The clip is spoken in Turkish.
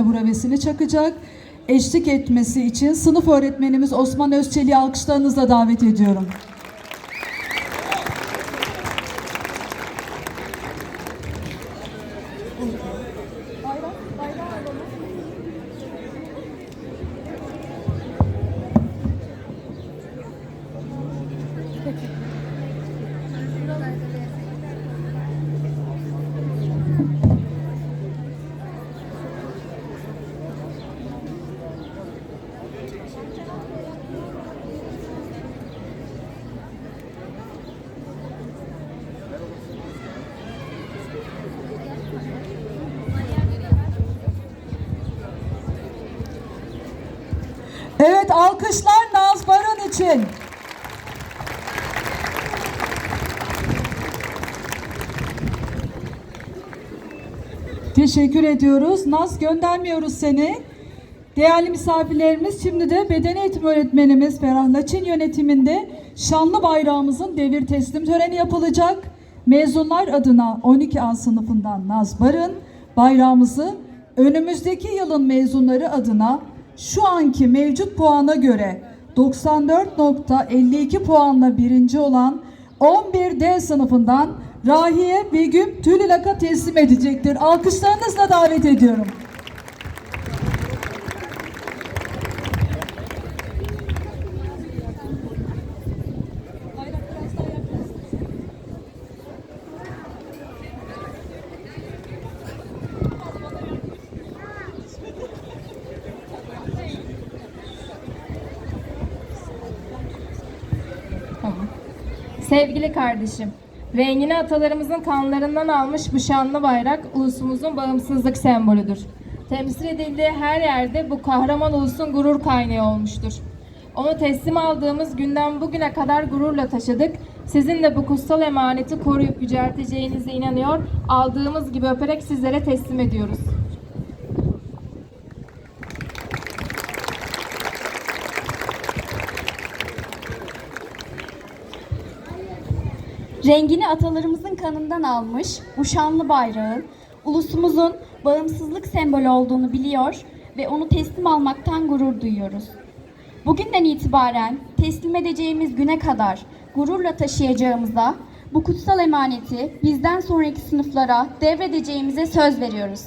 buravesini çakacak. Eşlik etmesi için sınıf öğretmenimiz Osman Özçelik'i alkışlarınızla davet ediyorum. Evet alkışlar Naz Baran için. Teşekkür ediyoruz. Naz göndermiyoruz seni. Değerli misafirlerimiz şimdi de beden eğitim öğretmenimiz Ferah Laçin yönetiminde şanlı bayrağımızın devir teslim töreni yapılacak. Mezunlar adına 12A sınıfından Naz Barın bayrağımızı önümüzdeki yılın mezunları adına şu anki mevcut puana göre 94.52 puanla birinci olan 11D sınıfından Rahiye Begüm Tülilak'a teslim edecektir. Alkışlarınızla davet ediyorum. Sevgili kardeşim, rengini atalarımızın kanlarından almış bu şanlı bayrak ulusumuzun bağımsızlık sembolüdür. Temsil edildiği her yerde bu kahraman ulusun gurur kaynağı olmuştur. Onu teslim aldığımız günden bugüne kadar gururla taşıdık. Sizin de bu kutsal emaneti koruyup yücelteceğinize inanıyor, aldığımız gibi öperek sizlere teslim ediyoruz. Rengini atalarımızın kanından almış bu şanlı bayrağın ulusumuzun bağımsızlık sembolü olduğunu biliyor ve onu teslim almaktan gurur duyuyoruz. Bugünden itibaren teslim edeceğimiz güne kadar gururla taşıyacağımıza bu kutsal emaneti bizden sonraki sınıflara devredeceğimize söz veriyoruz.